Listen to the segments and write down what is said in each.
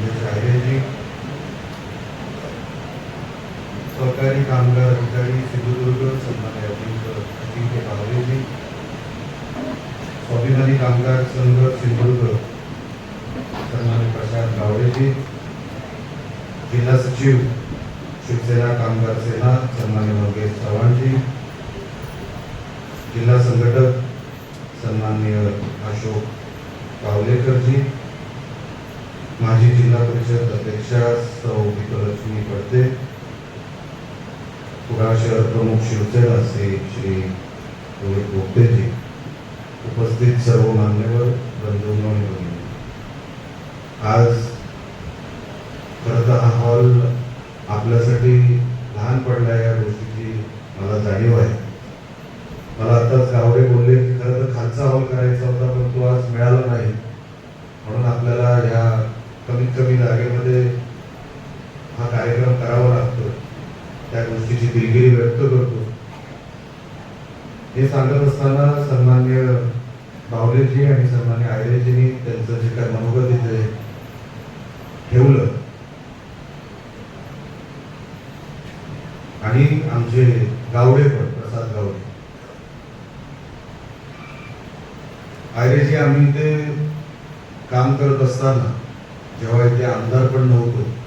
म्हणजे संदेश आयरेजी सहकारी कामगार अधिकारी सिंधुदुर्ग सन्मान्य अजिंक्य अजिंक्य स्वाभिमानी कामगार संघ सिंधुदुर्ग. सन्मान्य प्रशांत गावडेजी जिल्हा सचिव शिवसेना कामगार सेना सन्मान्य मंगेश चव्हाणजी. जिल्हा संघटक सन्माननीय अशोक कावलेकरजी माजी जिल्हा परिषद अध्यक्षा सौ विजयलक्ष्मी पडते पुरा शहर प्रमुख शिवसेना श्री श्री उपस्थित सर्व मान्यवर बंधूंनो आणि भगिनी आज खरं तर हा हॉल आपल्यासाठी लहान पडला या गोष्टीची मला जाणीव आहे मला आताच गावडे बोलले की खरं तर खालचा हॉल करायचा होता पण तो आज मिळाला नाही म्हणून आपल्याला या कमीत कमी जागेमध्ये हा कार्यक्रम करावा लागतो त्या गोष्टीची दिलगिरी व्यक्त करतो. हे सांगत असताना सन्मान्य बावलेजी आणि सन्मान्य आयरेजींनी त्यांचं जे काय मनोगत इथे ठेवलं. आणि आमचे गावडे पण प्रसाद गावडे. आयरेजी आम्ही ते काम करत असताना जेव्हा इथे आमदार पण नव्हतो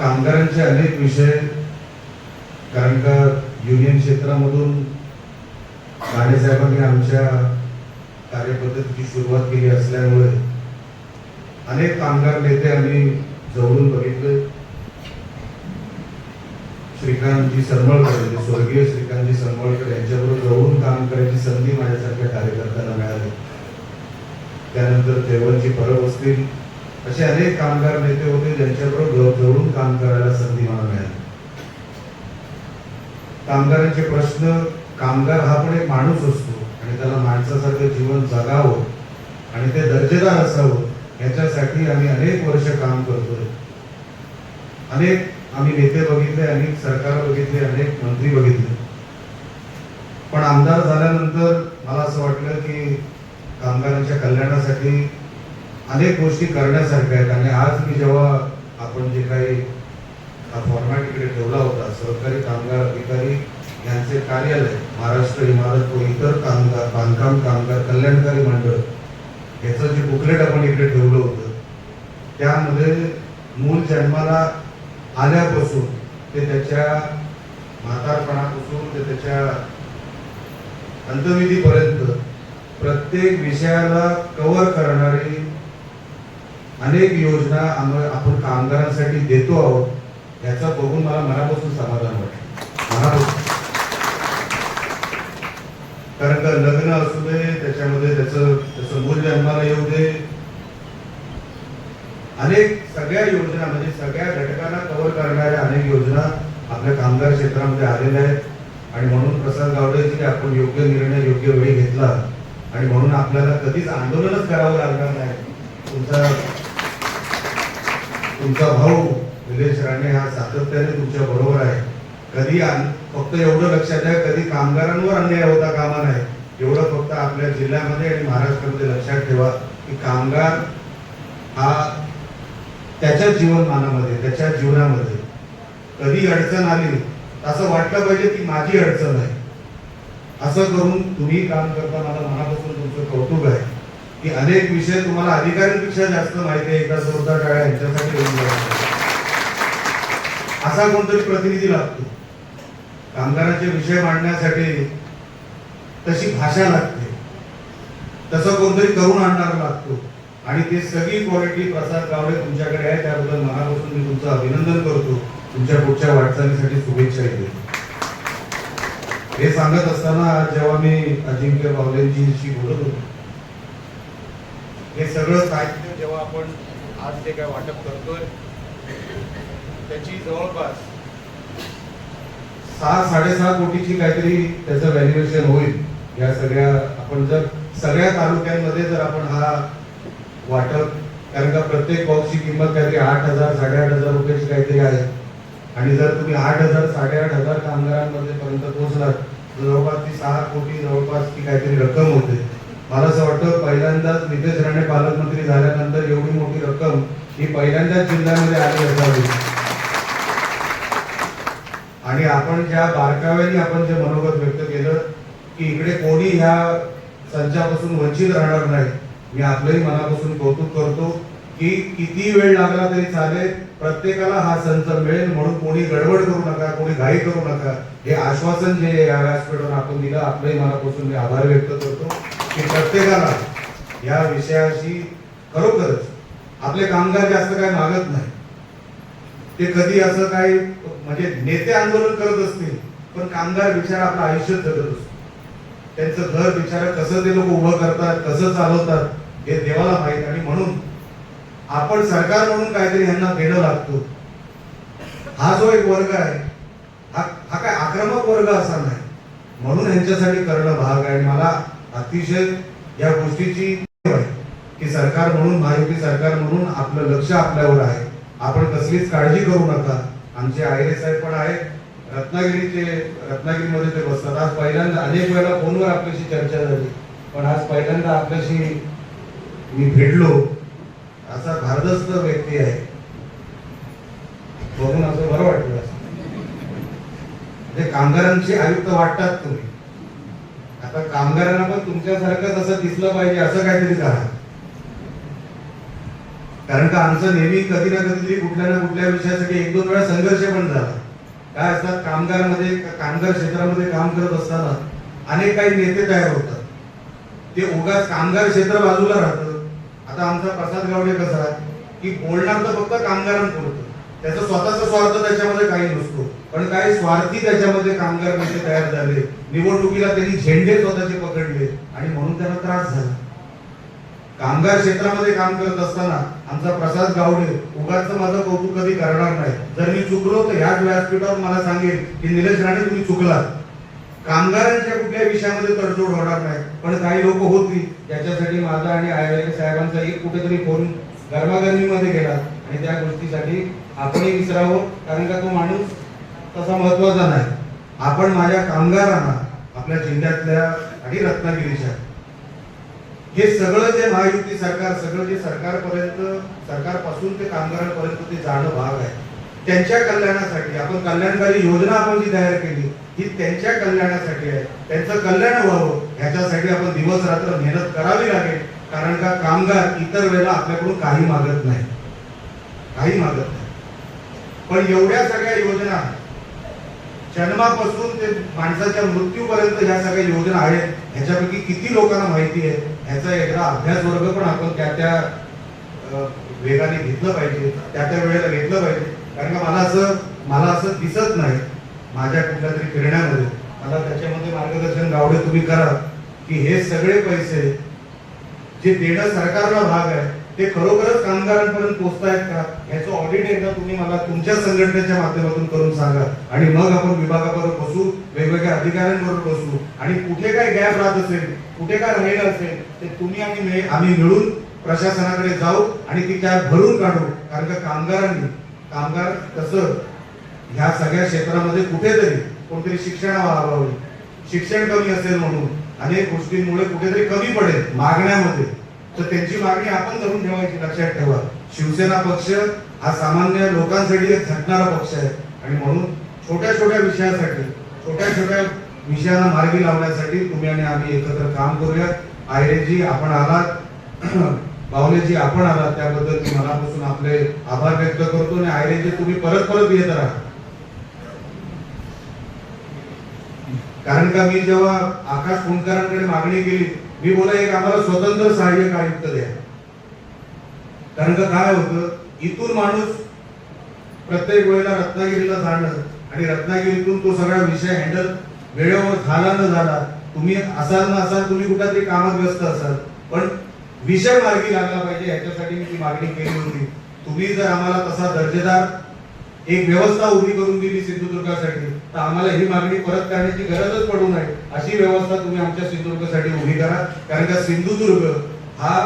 कामगारांचे अनेक विषय कारण का युनियन क्षेत्रामधून साहेबांनी आमच्या कार्यपद्धतीची सुरुवात केली असल्यामुळे अनेक कामगार नेते आम्ही जवळून बघितले. श्रीकांतजी सरमळकर म्हणजे स्वर्गीय श्रीकांतजी सरमळकर यांच्याबरोबर जवळून काम करायची संधी माझ्यासारख्या कार्यकर्त्यांना मिळाली. त्यानंतर देवांची परब असतील असे अनेक कामगार नेते होते ज्यांच्याबरोबर जवळून काम करायला संधी मला मिळाली. कामगारांचे प्रश्न कामगार हा पण एक माणूस असतो आणि त्याला माणसासारखं जीवन जगावं आणि ते दर्जेदार असावं याच्यासाठी आम्ही अनेक वर्ष काम करतोय. अनेक आम्ही नेते बघितले अनेक सरकार बघितले अनेक मंत्री बघितले. पण आमदार झाल्यानंतर मला असं वाटलं की कामगारांच्या कल्याणासाठी अनेक गोष्टी करण्यासारख्या आहेत. आणि आज मी जेव्हा आपण जे काही हा फॉर्मॅट इकडे ठेवला होता सहकारी कामगार अधिकारी यांचे कार्यालय महाराष्ट्र इमारत व इतर कामगार बांधकाम कामगार कल्याणकारी मंडळ याचं जे बुकलेट आपण इकडे ठेवलं होतं त्यामध्ये मूल जन्माला आल्यापासून ते त्याच्या म्हातारपणापासून ते त्याच्या अंतविधीपर्यंत प्रत्येक विषयाला कव्हर करणारी अनेक योजना आपण कामगारांसाठी देतो आहोत याचा बघून मला मनापासून समाधान वाटलं मनापासून. कारण का लग्न असू दे त्याच्यामध्ये त्याचं त्याचं मूल जन्माला येऊ दे. अनेक सगळ्या योजना म्हणजे सगळ्या घटकांना कव्हर करणाऱ्या अनेक योजना आपल्या कामगार क्षेत्रामध्ये आलेल्या आहेत. आणि म्हणून प्रसाद गावडेजी आपण योग्य निर्णय योग्य वेळी घेतला. आणि म्हणून आपल्याला कधीच आंदोलनच करावं लागणार नाही. तुमचा तुमचा भाऊ निलेश राणे हा सातत्याने तुमच्या बरोबर आहे. कधी फक्त एवढं लक्षात द्या कधी कामगारांवर अन्याय होता कामा नाही एवढं फक्त आपल्या जिल्ह्यामध्ये आणि महाराष्ट्रामध्ये लक्षात ठेवा की कामगार हा त्याच्या जीवनमानामध्ये त्याच्या जीवनामध्ये. कधी अडचण आली असं वाटलं पाहिजे की माझी अडचण आहे. असं करून तुम्ही काम करता मला मनापासून तुमचं कौतुक आहे. की अनेक विषय तुम्हाला अधिकाऱ्यांपेक्षा जास्त माहिती आहे. एका जोरदार टाळ्या यांच्यासाठी असा कोणतरी प्रतिनिधी लागतो. कामगारांचे विषय मांडण्यासाठी तशी भाषा लागते. तसं कोणतरी करून आणणार लागतो. आणि ते सगळी क्वालिटी प्रसाद गावडे तुमच्याकडे आहे त्याबद्दल मनापासून मी तुमचं अभिनंदन करतो. तुमच्या पुढच्या वाटचालीसाठी शुभेच्छा देतो. हे सांगत असताना जेव्हा मी अजिंक्य बावलेंजीशी बोलत होतो हे सगळं साहित्य जेव्हा आपण आज ते काय वाटप करतोय त्याची जवळपास सहा साडेसहा कोटीची काहीतरी त्याचं व्हॅल्युएशन होईल. या सगळ्या आपण जर सगळ्या तालुक्यांमध्ये जर आपण हा वाटप कारण का प्रत्येक बॉक्सची किंमत काहीतरी आठ हजार साडेआठ हजार रुपयाची काहीतरी आहे. आणि जर तुम्ही आठ हजार साडेआठ हजार कामगारांमध्ये पर्यंत पोहोचलात तर जवळपास ती सहा कोटी जवळपास ती काहीतरी रक्कम होते. मला असं वाटतं पहिल्यांदाच नितेश राणे पालकमंत्री झाल्यानंतर एवढी मोठी रक्कम ही पहिल्यांदाच जिल्ह्यामध्ये आली असावी. आणि आपण ज्या बारकाव्याने आपण जे मनोगत व्यक्त केलं की इकडे कोणी ह्या संचापासून वंचित राहणार नाही मी आपलंही मनापासून कौतुक करतो की किती वेळ लागला तरी चालेल प्रत्येकाला हा संच मिळेल म्हणून कोणी गडबड करू नका कोणी घाई करू नका. हे आश्वासन जे या व्यासपीठावर आपण दिलं आपलंही मनापासून मी आभार व्यक्त करतो. की प्रत्येकाला या विषयाशी खरोखरच आपले कामगार जास्त काय मागत नाही. ते कधी असं काही म्हणजे नेते आंदोलन करत असतील पण कामगार बिचारा आपलं आयुष्य जगत असतो. त्यांचं घर बिचारा कसं ते लोक उभं करतात कसं चालवतात हे देवाला माहीत. आणि म्हणून आपण सरकार म्हणून काहीतरी यांना देणं लागतो. हा जो एक वर्ग आहे हा हा काय आक्रमक वर्ग असा नाही. म्हणून यांच्यासाठी करणं भाग आहे. मला अतिशय या गोष्टीची आहे की सरकार म्हणून महायुती सरकार म्हणून आपलं लक्ष आपल्यावर आहे. आपण कसलीच काळजी करू नका. आमचे आयरे साहेब पण आहेत. रत्नागिरीचे रत्नागिरीमध्ये ते बसतात. आज पहिल्यांदा अनेक वेळेला फोनवर आपल्याशी चर्चा झाली. पण आज पहिल्यांदा आपल्याशी मी भेटलो. असा भारदस्त व्यक्ती आहे. बघून असं बरं वाटलं. म्हणजे कामगारांचे आयुक्त वाटतात तुम्ही. आता कामगारांना पण तुमच्यासारखंच असं दिसलं पाहिजे असं काहीतरी करा. कारण का आमचं नेहमी कधी ना कधी कुठल्या ना कुठल्या विषयासाठी एक दोन वेळा संघर्ष पण झाला. काय असतात कामगारमध्ये कामगार क्षेत्रामध्ये काम करत असताना अनेक काही नेते तयार होतात. ते उगाच कामगार क्षेत्र बाजूला राहतं. आता आमचा प्रसाद गावडे कसा की बोलणार तर फक्त कामगारांपुरतं. त्याचा स्वतःचा स्वार्थ त्याच्यामध्ये काही नसतो. पण काही स्वार्थी त्याच्यामध्ये कामगार कसे तयार झाले. निवडणुकीला त्यांनी झेंडे स्वतःचे पकडले आणि म्हणून त्यांना त्रास झाला. कामगार क्षेत्रामध्ये काम करत असताना आमचा प्रसाद गावडे उगाच माझं कौतुक कधी करणार नाही. जर मी चुकलो तर ह्याच व्यासपीठावर मला सांगेल की निलेश राणे तुम्ही चुकलात कामगारांच्या कुठल्या विषयामध्ये तडजोड होणार नाही. पण काही लोक होती त्याच्यासाठी माझा आणि आय साहेबांचा एक कुठेतरी फोन गरमागरमीमध्ये गेला आणि त्या गोष्टीसाठी आपणही विसरावं कारण का तो माणूस तसा महत्त्वाचा नाही. आपण माझ्या कामगारांना आपल्या जिल्ह्यातल्या आणि रत्नागिरीच्या हे सगळं जे महायुती सरकार सगळं जे सरकारपर्यंत सरकारपासून ते कामगारांपर्यंत ते जाणं भाग आहे. त्यांच्या कल्याणासाठी आपण कल्याणकारी योजना आपण जी तयार केली ही त्यांच्या कल्याणासाठी आहे. त्यांचं कल्याण व्हावं ह्याच्यासाठी आपण दिवस रात्र मेहनत करावी लागेल कारण का कामगार इतर वेळेला आपल्याकडून काही मागत नाही. काही मागत नाही. पण एवढ्या सगळ्या योजना जन्मापासून ते माणसाच्या मृत्यूपर्यंत ह्या सगळ्या योजना आहेत. ह्याच्यापैकी किती लोकांना माहिती आहे? ह्याचा एकदा अभ्यास वर्ग पण आपण त्या त्या वेगाने घेतलं पाहिजे. त्या त्या वेळेला घेतलं पाहिजे. कारण का मला असं मला असं दिसत नाही माझ्या कुठल्या तरी फिरण्यामध्ये मला त्याच्यामध्ये मार्गदर्शन गावडे तुम्ही करा की हे सगळे पैसे जे देणं सरकारला भाग आहे ते खरोखरच कामगारांपर्यंत पोहोचतायत का याचं ऑडिट एकदा तुम्ही मला तुमच्या संघटनेच्या माध्यमातून करून सांगा. आणि मग आपण विभागाबरोबर बसू वेगवेगळ्या अधिकाऱ्यांबरोबर बसू. आणि कुठे काय गॅप राहत असेल कुठे काय राहिलं असेल ते तुम्ही आणि आम्ही मिळून प्रशासनाकडे जाऊ आणि ती गॅप भरून काढू. कारण का कामगारांनी कामगार कसं ह्या सगळ्या क्षेत्रामध्ये कुठेतरी कोणतरी शिक्षणाअभावी शिक्षण कमी असेल म्हणून अनेक गोष्टींमुळे कुठेतरी कमी पडेल मागण्यामध्ये. तर त्यांची मागणी आपण धरून ठेवायची लक्षात ठेवा. शिवसेना पक्ष हा सामान्य लोकांसाठी एक झटणारा पक्ष आहे. आणि म्हणून छोट्या छोट्या विषयासाठी छोट्या छोट्या विषयांना मार्गी लावण्यासाठी तुम्ही आणि आम्ही एकत्र काम करूया आयरेजी आपण आलात बावलेजी आपण आलात त्याबद्दल मी मनापासून आपले आभार व्यक्त करतो आणि आयरेजी तुम्ही परत परत येत राहा. कारण का मी जेव्हा आकाश फोनकरांकडे मागणी केली मी बोला एक आम्हाला स्वतंत्र सहाय्यक आयुक्त द्या. कारण का काय होतं? इथून माणूस प्रत्येक वेळेला रत्नागिरीला जाणं आणि रत्नागिरीतून तो सगळा विषय हँडल वेळेवर झाला न झाला तुम्ही असाल ना असाल तुम्ही कुठं तरी कामात व्यस्त असाल. पण विषय मार्गी लागला पाहिजे याच्यासाठी मी ती मागणी केली होती. तुम्ही जर आम्हाला तसा दर्जेदार एक व्यवस्था उभी करून दिली सिंधुदुर्गासाठी तर आम्हाला ही मागणी परत करण्याची गरजच पडू नये. अशी व्यवस्था तुम्ही आमच्या सिंधुदुर्गासाठी उभी करा. कारण का सिंधुदुर्ग हा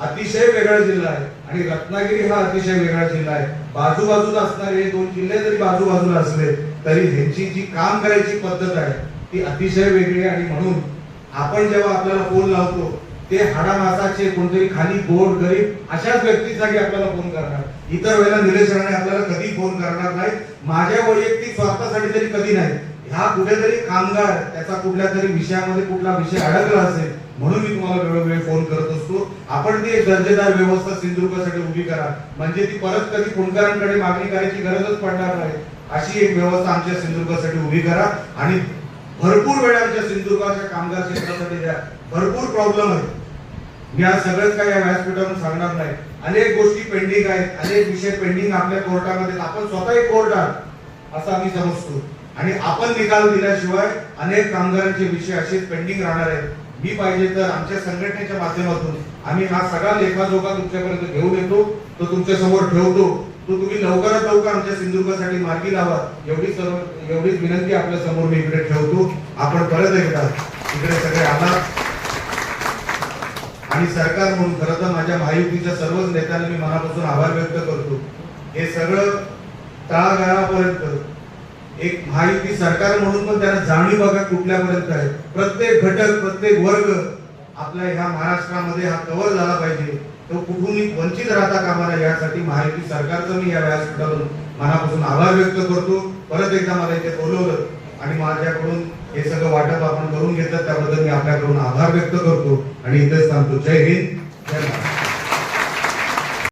अतिशय वेगळा जिल्हा आहे. आणि रत्नागिरी हा अतिशय वेगळा जिल्हा आहे. बाजूबाजूला असणारे हे दोन जिल्हे जरी बाजूबाजूला असले तरी ह्यांची जी काम करायची पद्धत आहे ती अतिशय वेगळी आहे. आणि म्हणून आपण जेव्हा आपल्याला फोन लावतो ते हाडामासाचे कोणतरी खाली गोड गरीब अशाच व्यक्तीसाठी आपल्याला फोन करणार. इतर वेळेला निलेश राणे आपल्याला कधी फोन करणार नाही माझ्या वैयक्तिक स्वार्थासाठी तरी कधी नाही ह्या कुठेतरी कामगार त्याचा कुठल्या तरी विषयामध्ये कुठला विषय अडकला असेल म्हणून मी तुम्हाला वेळोवेळी फोन करत असतो. आपण ती दर्जेदार व्यवस्था सिंधुदुर्गासाठी उभी करा. म्हणजे ती परत कधी फोनकरांकडे मागणी करायची गरजच पडणार नाही. अशी एक व्यवस्था आमच्या सिंधुदुर्गासाठी उभी करा. आणि भरपूर वेळ आमच्या सिंधुदुर्गाच्या कामगार क्षेत्रासाठी द्या. भरपूर प्रॉब्लेम आहेत मी आज सगळंच काही या व्यासपीठावरून सांगणार नाही. अनेक गोष्टी पेंडिंग आहेत. अनेक विषय पेंडिंग आपल्या कोर्टामध्ये. आपण स्वतः एक कोर्ट आहात असं आम्ही समजतो. आणि आपण निकाल दिल्याशिवाय अनेक कामगारांचे विषय असेच पेंडिंग राहणार आहेत. ही पाहिजे तर आमच्या संघटनेच्या माध्यमातून आम्ही हा सगळा लेखाजोखा तुमच्यापर्यंत घेऊन येतो तो तुमच्यासमोर ठेवतो. तो तुम्ही लवकरात लवकर आमच्या सिंधुदुर्गासाठी मार्गी लावा. एवढी सर्व एवढीच विनंती आपल्यासमोर मी इकडे ठेवतो. आपण परत एकदा इकडे सगळे आलात आणि सरकार म्हणून खरं तर माझ्या महायुतीच्या सर्वच नेत्यांना मी मनापासून आभार व्यक्त करतो. हे सगळं तळागाळापर्यंत एक महायुती सरकार म्हणून पण त्यांना जाणीव बघा कुठल्यापर्यंत आहे. प्रत्येक घटक प्रत्येक वर्ग आपल्या ह्या महाराष्ट्रामध्ये हा कव्हर झाला पाहिजे. तो कुठूनही वंचित राहता कामाला यासाठी महायुती सरकारचं मी या व्यासपीठावरून मनापासून आभार व्यक्त करतो. परत एकदा मला इथे बोलवलं आणि माझ्याकडून हे सगळं वाटप आपण करून घेतलं त्याबद्दल मी आपल्याकडून आभार व्यक्त करतो आणि इथेच सांगतो जय हिंद.